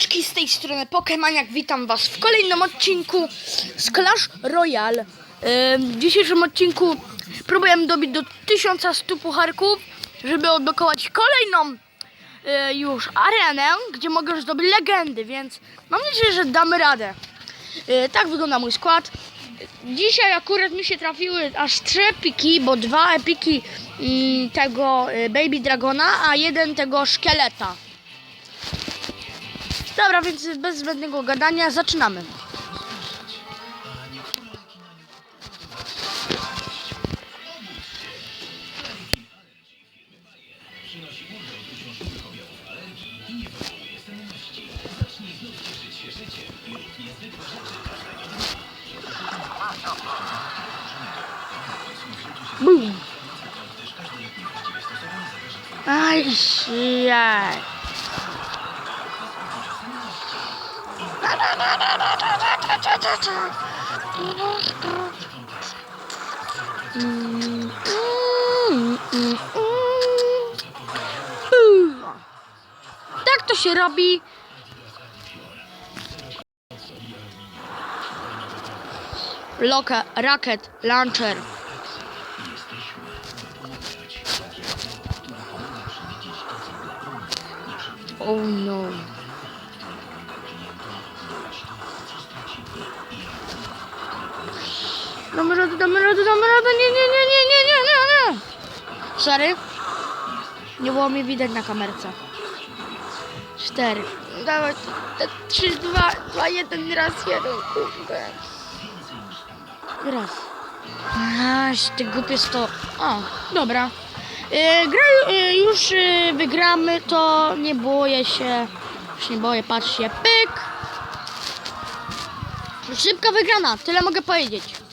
Z tej strony Pokemaniak, witam was w kolejnym odcinku z Clash Royale. W dzisiejszym odcinku próbujemy dobić do 1100 pucharków, żeby odblokować kolejną y, już arenę, gdzie mogę już zdobyć legendy, więc mam nadzieję, że damy radę. Y, Tak wygląda mój skład. Dzisiaj akurat mi się trafiły aż trzy epiki, bo dwa epiki mm, tego y, Baby Dragona, a jeden tego szkieleta. Dobra, więc bez zbędnego gadania zaczynamy. Boom. Aj, jaj. Tak to się robi. Loka, racket, launcher. Oh no. Damy radę, damy radę, damy radę. Nie, nie, nie, nie, nie, nie, nie, nie. Sorry. Nie było mnie widać na kamerce. Cztery. Dawaj. te Trzy, dwa, dwa, jeden, raz, jeden. Kurde. Raz. Aś, ty głupie sto. O, dobra. Yy, gra, yy, już yy, wygramy, to nie boję się. Już nie boję, patrzcie. Pyk. Szybka wygrana, tyle mogę powiedzieć.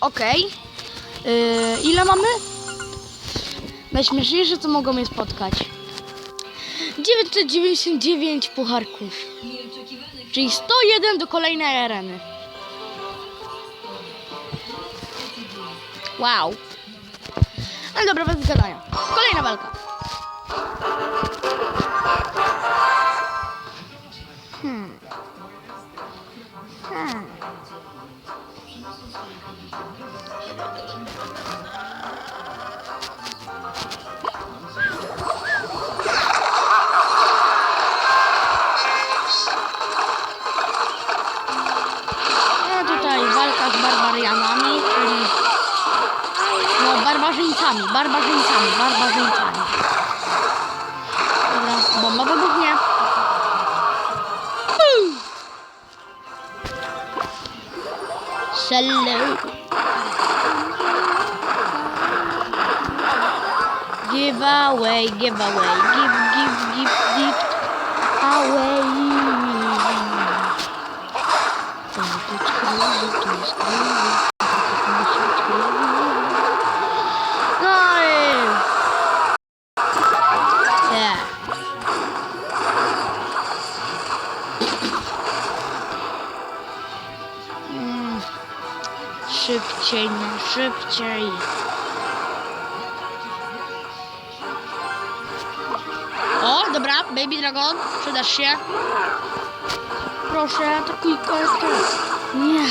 Okej. Yy, ile mamy? Najśmieszniejsze, co mogą mnie spotkać. 999 pucharków. Czyli 101 do kolejnej areny. Wow. Ale dobra, bez gadania. Kolejna walka. Hmm. Hmm. Barbarzyńcami, barbarzyńcami, barbarzyńcami. Dobra, bomba wybuchnie. Hello. Give away, give away, give, give, give, gift away. Dobra, Baby Dragon, przydasz się. Proszę, atakuj kartę. Nie.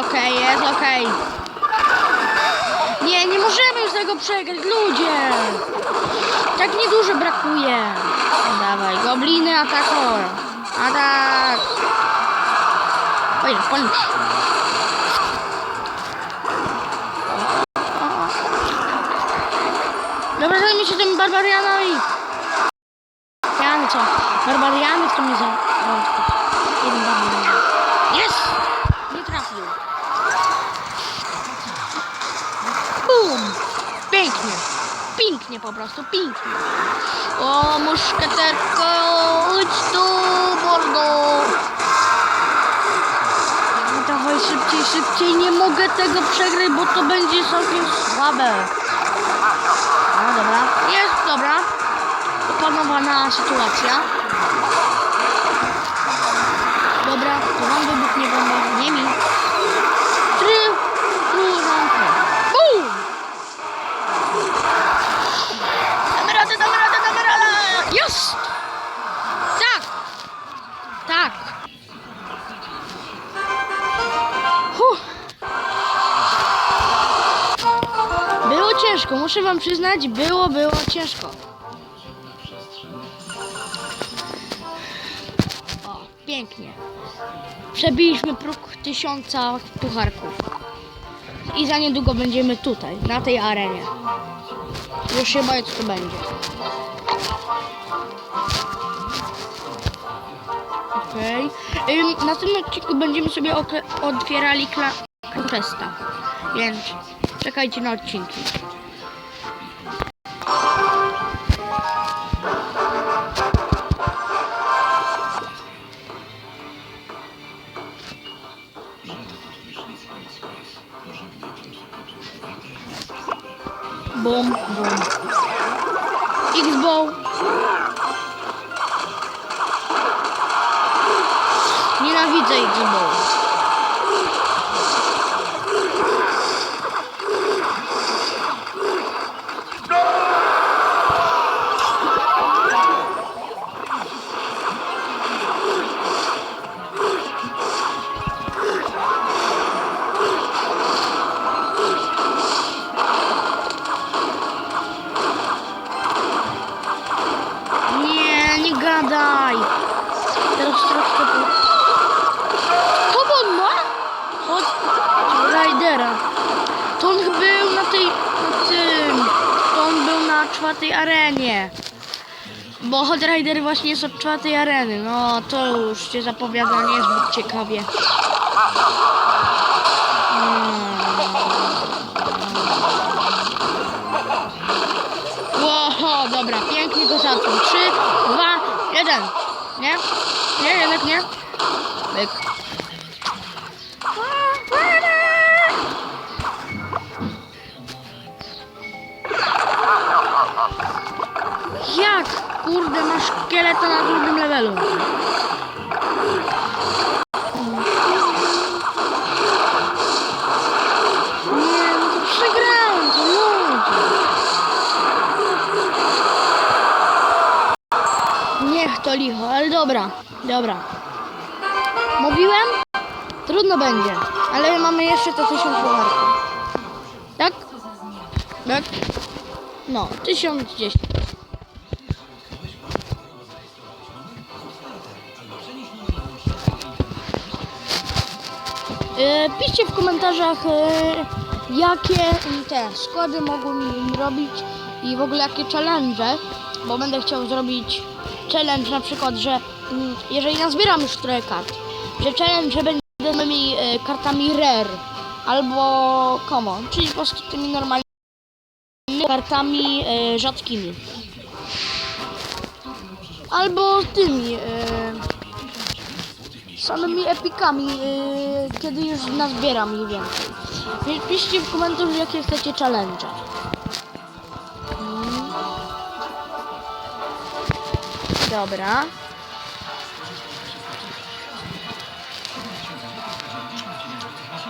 Okej, jest okej. Nie, nie możemy już tego przegrać, ludzie! Tak niedużo brakuje. Dawaj, gobliny atakują. Atak! Oj, punch. Dobra, zajmij się tymi barbarianami. No co? Barbariany to mnie za... Pięknie. Po prostu, pięknie. O, muszkieterko, chodź tu, mordo. Dawaj szybciej, szybciej, nie mogę tego przegrać, bo to będzie całkiem słabe. No dobra, jest dobra. Opanowana sytuacja. Ciężko, muszę wam przyznać, było, było ciężko. O, pięknie. Przebiliśmy próg tysiąca pucharków. I za niedługo będziemy tutaj, na tej arenie. Już boję, co to będzie. Okej. Ym, Na tym odcinku będziemy sobie otwierali kla-. Więc czekajcie na odcinki. Bum, bum. X-Bow. Nienawidzę X-Bow. Czwartej arenie. Bo Hot Rider właśnie jest od czwartej areny. No, to już się zapowiada niezbyt ciekawie. Ło, dobra, pięknie go zaczął. Trzy, dwa, jeden. Nie? Nie, jednak nie. Jak? Kurde, masz szkieleta na drugim levelu. Nie, no to przegrałem, to ludzie. Niech to licho, ale dobra, dobra. Mówiłem? Trudno będzie, ale mamy jeszcze to tysiąc dolarów. Tak? Tak? No, tysiąc dziesięć. E, Piszcie w komentarzach, e, jakie te składy mogą mi robić i w ogóle jakie challenge, bo będę chciał zrobić challenge na przykład, że mm, jeżeli nazbieram już trochę kart, że challenge że z moimi e, kartami rare albo common, czyli po prostu tymi normalnymi kartami rzadkimi. Albo tymi samymi epikami, yy, kiedy już nazbieram ich więcej. Więc piszcie w komentarzu, jakie chcecie challenge. Mm. Dobra.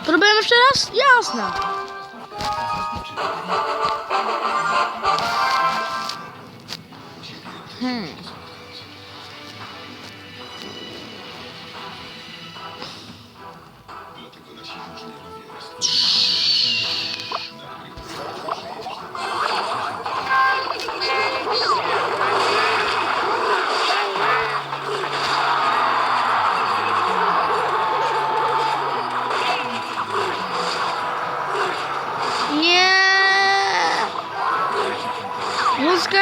Próbujemy jeszcze raz? Jasne.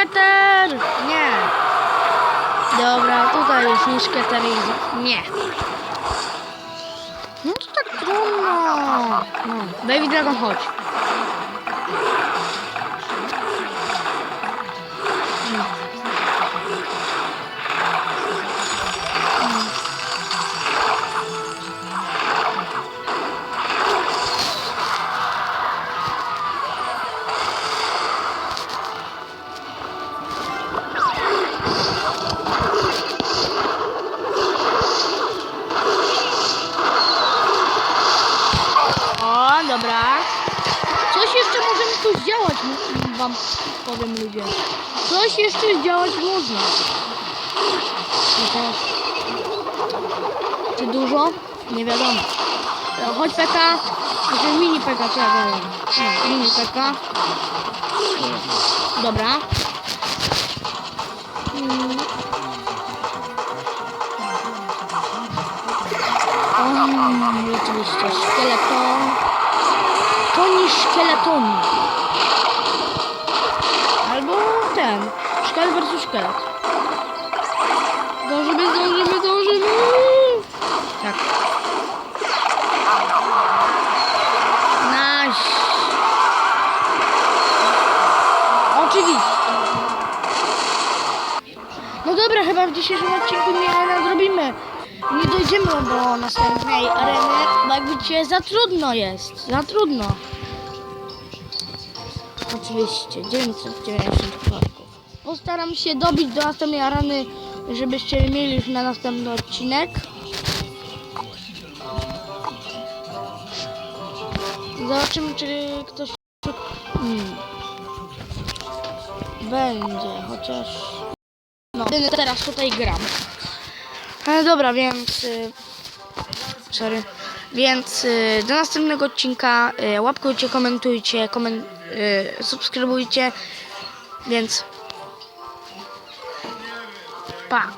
Muszkieter! Nie! Dobra, tutaj jest muszkieter i... Nie. No to tak trudno. No, Baby Dragon, chodź. Mu- wam powiem ludzie. Coś jeszcze zdziałać można. I teraz... Czy dużo? Nie wiadomo. No, Chodź PK. Znaczy mini PK, co ja mini PK. Dobra. Mm. Oczywiście szkieleton. Koni szkieleton. Ten. Szkielet versus szkielet. Dążymy, dążymy, dążymy. Tak. Nice. Oczywiście. No dobra, chyba w dzisiejszym odcinku nie nadrobimy. Nie dojdziemy do następnej areny, bo jak widzicie za trudno jest. Za trudno. Oczywiście, 990 klatków. Postaram się dobić do następnej areny, żebyście mieli już na następny odcinek. Zobaczymy, czy ktoś... Hmm. Będzie, chociaż... No, teraz tutaj gram. Ale dobra, więc... y, Sorry. Więc y, do następnego odcinka y, łapkujcie, komentujcie, komen, subskrybujcie. Więc... 爸